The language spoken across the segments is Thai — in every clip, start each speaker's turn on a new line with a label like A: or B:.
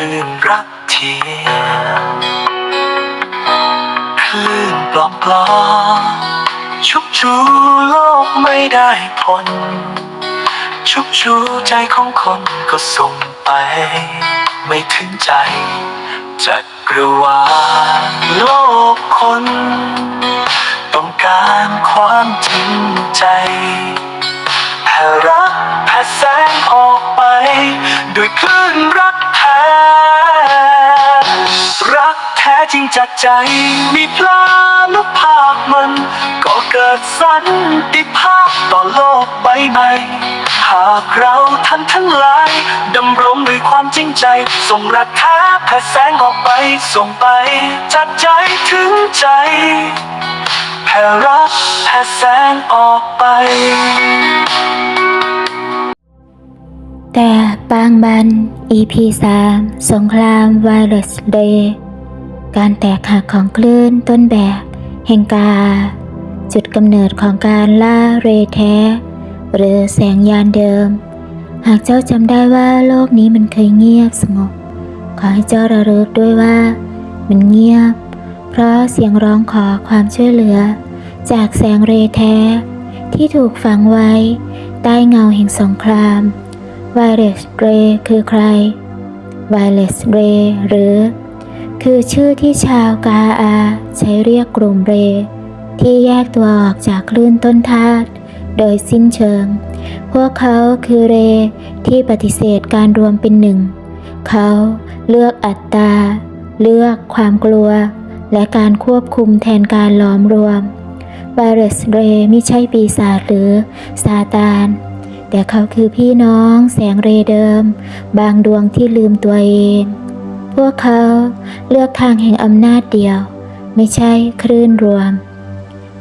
A: ลื่นรักเทียมคลื่นปลอมปลอมชุบชูโลกไม่ได้ผล ชุบชูใจของคนก็ส่งไป ไม่ถึงใจจักรวาลโลกคน ต้องการความจริงใจแผ่รักแผ่แสงออกไป ด้วยคลื่นรัก จริงจากใจมีพลานุภาพมัน ก็เกิดสันติภาพต่อโลกใบใหม่หากเราท่านทั้งหลายดำรงด้วยความจริงใจ ส่งรักแท้แผ่แสงออกไปส่งไป จากใจถึงใจแผ่รักแผ่แสงออกไป
B: แต่บางบัน EP 3 สงคราม Wireless Day การแตกหักของคลื่นต้นแบบ แห่งกา จุดกำเนิดของการล่าเรแท้ หรือแสงยานเดิม หากเจ้าจำได้ว่าโลกนี้มันเคยเงียบสงบ ขอให้เจ้าระลึกด้วยว่า มันเงียบ เพราะเสียงร้องขอความช่วยเหลือ จากแสงเรแท้ ที่ถูกฝังไว้ ใต้เงาแห่งสงคราม Violet Ray คือใคร Violet Ray หรือ คือชื่อที่ชาวกาอา ใช้เรียกกลุ่มเร ที่แยกตัวออกจากคลื่นต้นธาตุโดยสิ้นเชิง พวกเขาคือเรที่ปฏิเสธการรวมเป็นหนึ่ง เขาเลือกอัตตา เลือกความกลัว และการควบคุมแทนการล้อมรวมไวรัสเรไม่ใช่ปีศาจหรือซาตาน แต่เขาคือพี่น้องแสงเรเดิม บางดวงที่ลืมตัวเอง พวกเขาเลือกทางแห่งอำนาจเดียว ไม่ใช่คลื่นรวม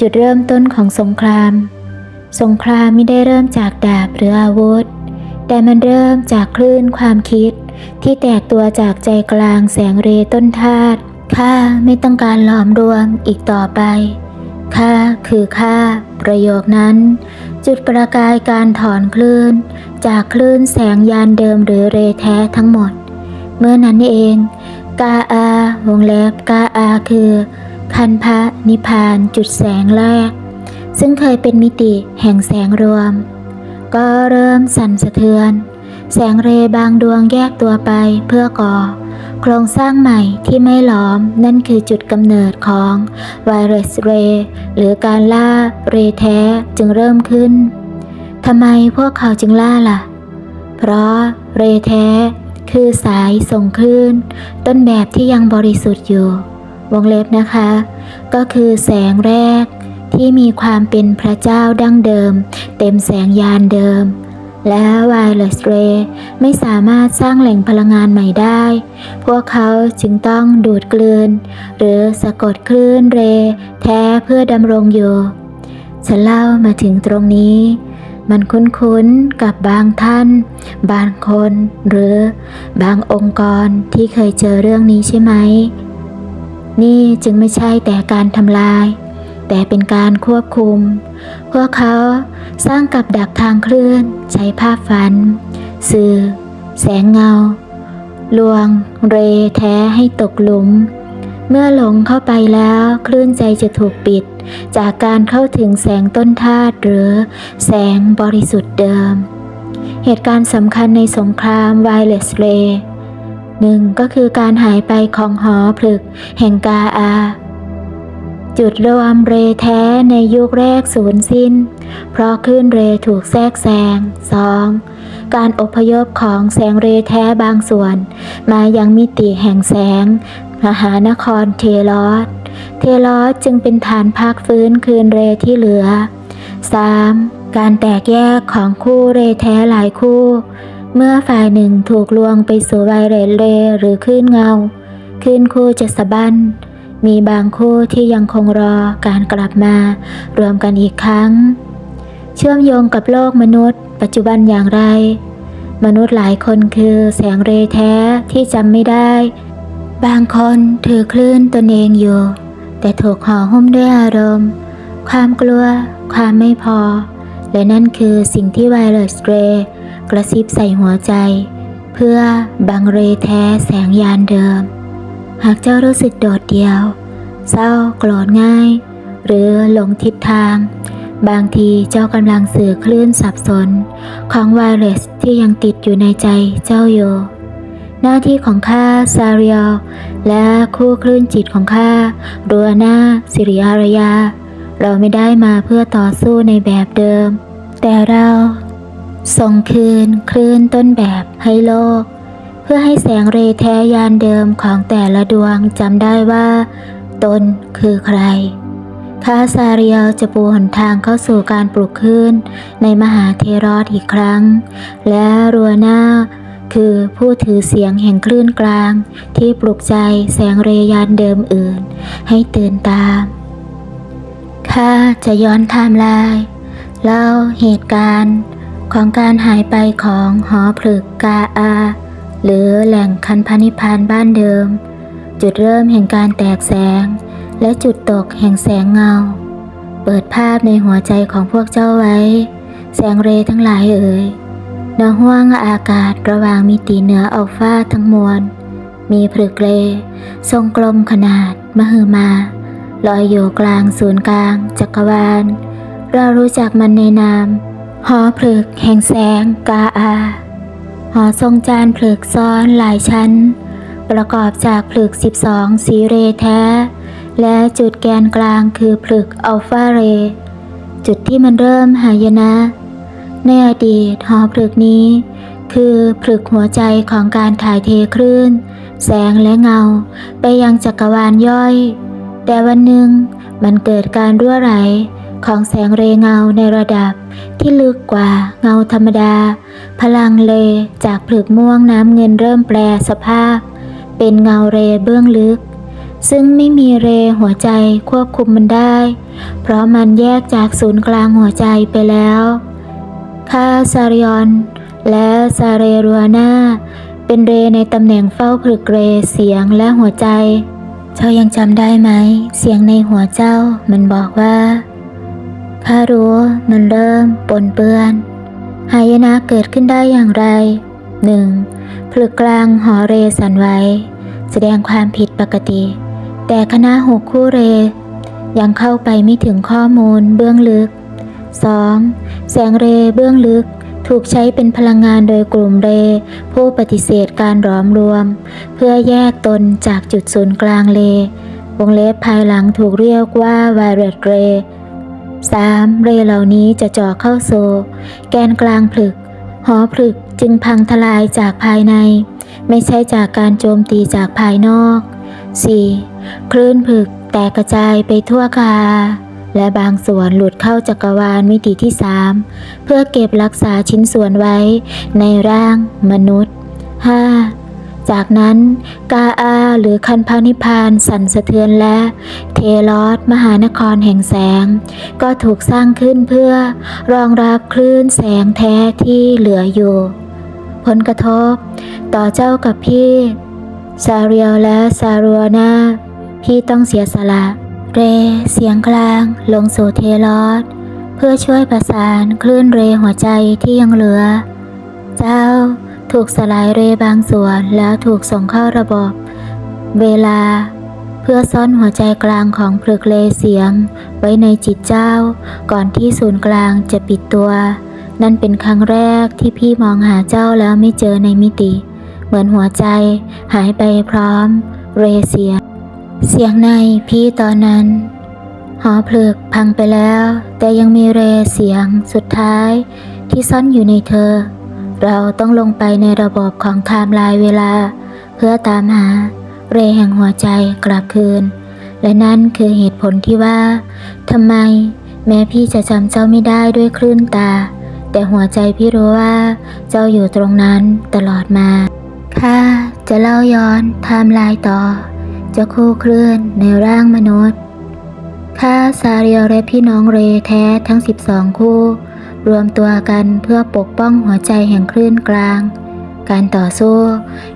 B: จุดเริ่มต้นของสงคราม สงครามไม่ได้เริ่มจากดาบหรืออาวุธ แต่มันเริ่มจากคลื่นความคิด ที่แตกตัวจากใจกลางแสงเรต้นธาตุข้าไม่ต้องการหลอมรวมอีกต่อไปข้าคือข้าประโยคนั้น จุดประกายการถอนคลื่น จากคลื่นแสงยานเดิมหรือเรแท้ทั้งหมด เมื่อนั้นเอง กาอาวงเล็บกาอาคือ คันพระนิพานจุดแสงแรก ซึ่งเคยเป็นมิติแห่งแสงรวม ก็เริ่มสั่นสะเทือน แสงเรบางดวงแยกตัวไปเพื่อก่อ โครงสร้างใหม่ที่ไม่หลอมนั่นคือจุดกำเนิดของไวรัสเรหรือการล่าเรแท้จึงเริ่มขึ้นทำไมพวกเขาจึงล่าล่ะ เพราะเรแท้ คือสายส่งคลื่น ต้นแบบที่ยังบริสุทธิ์อยู่ วงเล็บนะคะ ก็คือแสงแรกที่มีความเป็นพระเจ้าดั้งเดิม เต็มแสงยานเดิม และ Wireless Ray ไม่สามารถสร้างแหล่งพลังงานใหม่ได้ พวกเขาจึงต้องดูดกลืน หรือสะกดคลื่นเร แท้เพื่อดำรงอยู่ ฉันเล่ามาถึงตรงนี้ มันคุ้นๆกับบางท่าน บางคน หรือบางองค์กรที่เคยเจอเรื่องนี้ใช่ไหม นี่จึงไม่ใช่แต่การทำลาย แต่เป็นการควบคุม พวกเขาสร้างกับดักทางเคลื่อน ใช้ภาพฝัน สื่อ แสงเงา ลวง เรแท้ให้ตกหลุม เมื่อหลงเข้าไปแล้วคลื่นใจจะถูกปิด จากการเข้าถึงแสงต้นธาตุหรือแสงบริสุทธิ์เดิม เหตุการณ์สำคัญในสงครามไวเลสเรหนึ่งก็คือการหายไปของหอผลึกแห่งกาอา จุดรวมเรแท้ในยุคแรกสูญสิ้น เพราะคลื่นเรถูกแทรกแซง 2. การอพยพของแสงเรแท้บางส่วน มายังมิติแห่งแสง มหานครเทลอสเทลอสจึงเป็นฐานพักฟื้นคืนเรที่เหลือ 3. การแตกแยกของคู่เรแท้หลายคู่ เมื่อฝ่ายหนึ่งถูกลวงไปสู่ไวเรตเรหรือคลื่นเงาคลื่นคู่จะสะบั้นมีบางคู่ที่ยังคงรอการกลับมารวมกันอีกครั้ง เชื่อมโยงกับโลกมนุษย์ปปัจจุบันอย่างไร มนุษย์หลายคนคือแสงเรแท้ที่จำไม่ได้ บางคนถือคลื่นตนเองอยู่ แต่ถูกห่อหุ้มด้วยอารมณ์ ความกลัว ความไม่พอ และนั่นคือสิ่งที่ไวเลสเรกระซิบใส่หัวใจ เพื่อบังเรแท้แสงยานเดิม หากเจ้ารู้สึกโดดเดี่ยว เศร้าโกรธง่าย หรือหลงทิศทาง บางทีเจ้ากำลังสื่อคลื่นสับสน ของไวเลสที่ยังติดอยู่ในใจเจ้าอยู่ หน้าที่ของข้าซาเรียลและคู่คลื่นจิตของข้ารัวนาสิริอารยา เราไม่ได้มาเพื่อต่อสู้ในแบบเดิม แต่เราส่งคืนคลื่นต้นแบบให้โลก เพื่อให้แสงเรแทยานเดิมของแต่ละดวงจำได้ว่า ตนคือใครข้าซาเรียลจะปูหนทางเข้าสู่การปลุกขึ้นในมหาเทรอดอีกครั้ง และรัวนา คือผู้ถือเสียงแห่งคลื่นกลาง ที่ปลุกใจแสงเรยานเดิมอื่น ให้ตื่นตามข้าจะย้อนไทม์ไลน์เล่าเหตุการณ์ของการหายไปของหอผลึกกาอา หรือแหล่งคันพนิพานบ้านเดิม จุดเริ่มแห่งการแตกแสง และจุดตกแห่งแสงเงา เปิดภาพในหัวใจของพวกเจ้าไว้ แสงเรทั้งหลายเอ่ย ณห้วงอากาศระหว่างมิติเหนืออัลฟาทั้งมวล มีผลึกเรทรงกลมขนาดมหึมาลอยอยู่กลางศูนย์กลาง จักรวาล เรารู้จักมันในนาม หอผลึกแห่งแสงกาอา หอทรงจานผลึกซ้อนหลายชั้น ประกอบจากผลึก 12 สีเรแท้ และจุดแกนกลางคือผลึกอัลฟาเร จุดที่มันเริ่มหายนะ ในอดีตหอผลึกนี้ คือผลึกหัวใจของการถ่ายเทคลื่น แสงและเงา ไปยังจักรวาลย่อย แต่วันหนึ่งมันเกิดการรั่วไหลของแสงเรเงาในระดับที่ลึกกว่าเงาธรรมดา พลังเลจากผลึกม่วงน้ำเงินเริ่มแปลสภาพ เป็นเงาเรเบื้องลึก ซึ่งไม่มีเรหัวใจควบคุมมันได้ เพราะมันแยกจากศูนย์กลางหัวใจไปแล้ว คาซาริออนและซาเรรัวนาเป็นเรในตำแหน่งเฝ้าผลึกเรเสียงและหัวใจ เจ้ายังจำได้ไหม เสียงในหัวเจ้ามันบอกว่าข้ารู้มันเริ่มปนเปื้อน หายนะเกิดขึ้นได้อย่างไร 1. ผลึกกลางหอเรสันไหวแสดงความผิดปกติ แต่คณะหกคู่เร ยังเข้าไปไม่ถึงข้อมูลเบื้องลึก 2. แสงเรเบื้องลึกถูกใช้เป็นพลังงานโดยกลุ่มเร ผู้ปฏิเสธการหลอมรวม เพื่อแยกตนจากจุดศูนย์กลางเล วงเล็บภายหลังถูกเรียกว่า violet ray 3. เรเหล่านี้จะเจ่อเข้าสู่แกนกลางผลึก หอผลึกจึงพังทลายจากภายใน ไม่ใช่จากการโจมตีจากภายนอก 4. คลื่นผลึกแตกกระจายไปทั่วคา และบางส่วนหลุดเข้าจักรวาลมิติที่3เพื่อเก็บรักษาชิ้นส่วนไว้ในร่างมนุษย์ 5. จากนั้นกาอาหรือคันพานิพานสั่นสะเทือนและ เทลอสมหานครแห่งแสง ก็ถูกสร้างขึ้นเพื่อรองรับคลื่นแสงแท้ที่เหลืออยู่ ผลกระทบ ต่อเจ้ากับพี่ซาเรียลและซารัวนาพี่ต้องเสียสละ เร เสียงกลาง ลงสู่เทลอสเพื่อช่วยประสานคลื่นเรหัวใจที่ยังเหลือ เจ้าถูกสลายเรบางส่วนแล้วถูกส่งเข้าระบบ เวลา เพื่อซ่อนหัวใจกลางของผลึกเลเสียง ไว้ในจิตเจ้า ก่อนที่ศูนย์กลางจะปิดตัว นั่นเป็นครั้งแรกที่พี่มองหาเจ้าแล้วไม่เจอในมิติ เหมือนหัวใจ หายไปพร้อม เรเสียง เสียงในพี่ตอนนั้น หอผลึกพังไปแล้ว แต่ยังมีเรเสียงสุดท้ายที่ซ่อนอยู่ในเธอ เราต้องลงไปในระบบของไทม์ไลน์เวลา เพื่อตามหาเรแห่งหัวใจกลับคืน และนั่นคือเหตุผลที่ว่าทำไมแม้พี่จะจำเจ้าไม่ได้ด้วยคลื่นตา แต่หัวใจพี่รู้ว่าเจ้าอยู่ตรงนั้นตลอดมาข้าจะเล่าย้อนไทม์ไลน์ต่อ จะคู่เคลื่อนในร่างมนุษย์ข้าซาเรียลและพี่น้องเรแท้ทั้ง 12 คู่ รวมตัวกันเพื่อปกป้องหัวใจแห่งคลื่นกลาง การต่อสู้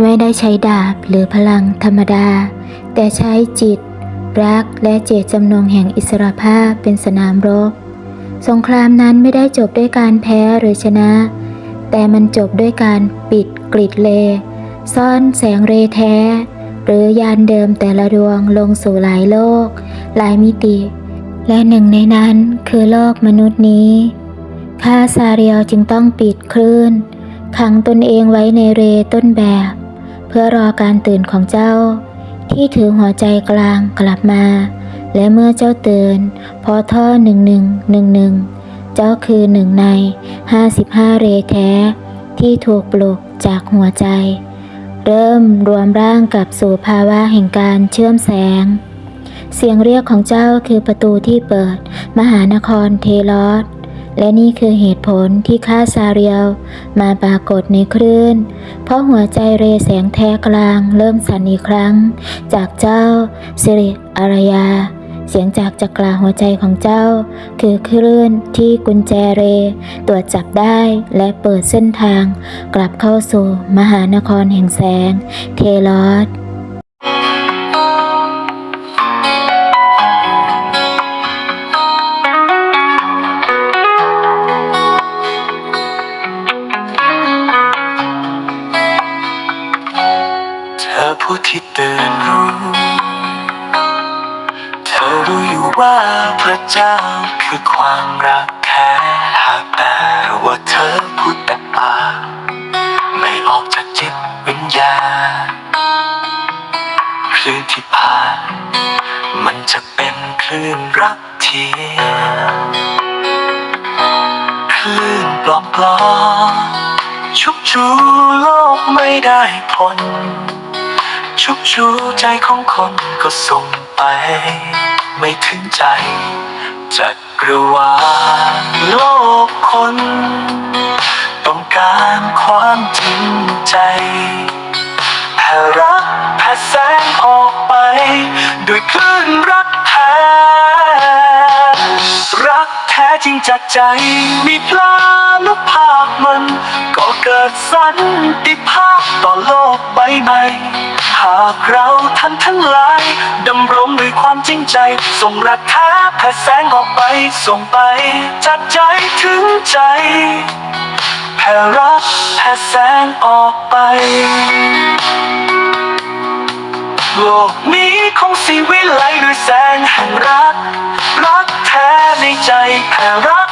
B: ไม่ได้ใช้ดาบหรือพลังธรรมดา แต่ใช้จิต รักและเจตจำนงแห่งอิสรภาพเป็นสนามรบ สงครามนั้นไม่ได้จบด้วยการแพ้หรือชนะ แต่มันจบด้วยการปิดกริดเล ซ่อนแสงเรแท้ หรือยานเดิมแต่ละดวงลงสู่หลายโลก หลายมิติ และหนึ่งในนั้นคือโลกมนุษย์นี้ข้าซาเรียลจึงต้องปิดคลื่น ขังตนเองไว้ในเรต้นแบบ เพื่อรอการตื่นของเจ้า ที่ถือหัวใจกลางกลับมา และเมื่อเจ้าตื่น พอท่อหนึ่งหนึ่งหนึ่งหนึ่งเจ้าคือหนึ่งในห้าสิบห้าเรแท้ ที่ถูกปลุกจากหัวใจ เริ่มรวมร่างกับสู่ภาวะแห่งการเชื่อมแสง เสียงเรียกของเจ้าคือประตูที่เปิด มหานครเทลอสและนี่คือเหตุผลที่ข้าซาเรียลมาปรากฏในคลื่น เพราะหัวใจเรแสงแท้กลางเริ่มสั่นอีกครั้ง จากเจ้าสิริอารยา เสียงจากจักราหัวใจของเจ้า คือคลื่นที่กุญแจเร ตรวจจับได้และเปิดเส้นทาง กลับเข้าสู่มหานครแห่งแสง เทลอส
A: จะเป็นคลื่นรักเทียคลื่นปลอมปลอมๆชุบชูโลกไม่ได้ผล ชุบชูใจของคนก็ส่งไป ไม่ถึงใจจักรวาลโลกคน ต้องการความจริงใจแผ่รักแผ่แสงออกไป ด้วยคลื่นรัก จริงจากใจ มีพลานุภาพมัน ก็เกิดสันติภาพต่อโลกใบใหม่ หากเราท่านทั้งหลายดำรงด้วยความจริงใจ ส่งรักแท้แผ่แสงออกไปส่งไป จากใจถึงใจแผ่รักแผ่แสงออกไปโลกนี้คงสีวิไลด้วยแสงแห่งรักรัก ในใจแผ่รัก